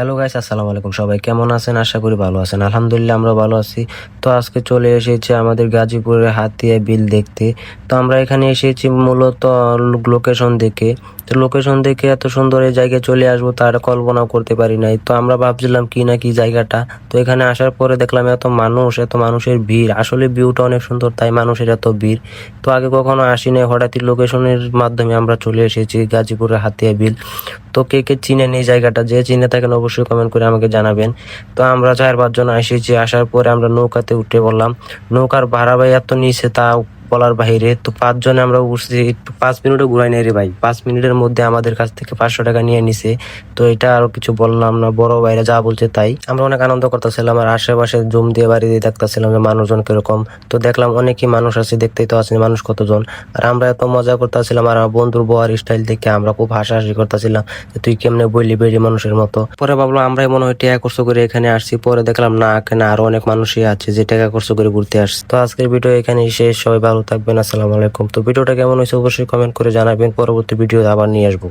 Hello guys আসসালামু আলাইকুম সবাই কেমন আছেন? আশা করি ভালো আছেন। আলহামদুলিল্লাহ, আমরা ভালো আছি। তো আজকে চলে এসেছি আমাদের গাজীপুরের হাতিয়া বিল দেখতে। তো আমরা এখানে এসেছি মূলত লোকেশন দেখে। তো লোকেশন দেখে এত সুন্দর এই জায়গায় চলে আসব তার কল্পনাও করতে পারি নাই। তো আমরা ভাবছিলাম কি না কি জায়গাটা। তো এখানে আসার পরে দেখলাম এত মানুষ, এত মানুষের ভিড়। আসলে ভিউটা অনেক সুন্দর, তাই মানুষের এত ভিড়। তো আগে কখনো আসি নাই হঠাৎই লোকেশনের মাধ্যমে আমরা চলে এসেছি গাজীপুরের হাতিয়া বিল তো কে কে চিনেন এই জায়গাটা, যে চিনে থাকেন অবশ্যই কমেন্ট করে আমাকে জানাবেন। তো আমরা চার পাঁচজন এসেছি, আসার পরে আমরা নৌকাতে উঠে বললাম নৌকার ভাড়া ভাই এত নিচে তা বলার বাইরে, তো পাঁচজনে আমরা উঠছি একটু পাঁচ মিনিটও ঘুরাই নেই রে ভাই। পাঁচ মিনিটের মধ্যে আমাদের কাছ থেকে পাঁচশো টাকা নিয়ে নিছে। তো এটা আরও কিছু বললাম না, বড় ভাইরা যা বলছে তাই। আমরা অনেক আনন্দ করতেছিলাম আর আশেপাশে জম দিয়ে বাড়ি দিয়ে দেখতেছিলাম যে মানুষজন কীরকম। তো দেখলাম অনেকই মানুষ আছে, দেখতেই তো আছেন মানুষ কতজন। আর আমরা এত মজা করতেছিলাম আর আমার বন্ধুর বউয়ার স্টাইল দেখে আমরা খুব হাসাহাসি করতেছিলাম যে তুই কেমনে বললি বেরি মানুষের মতো। পরে ভাবলাম আমরাই মনে হয় টাকা করছ করে এখানে আসছি। পরে দেখলাম না, এখানে আরও অনেক মানুষই আছে যে টাকা খরচ করে ঘুরতে আসছে। তো আজকের ভিডিও এখানে শেষ, সবাই ভালো থাকবেন, আসসালামু আলাইকুম। তো ভিডিওটা কেমন হয়েছে অবশ্যই কমেন্ট করে জানাবেন, পরবর্তী ভিডিও আবার নিয়ে আসব।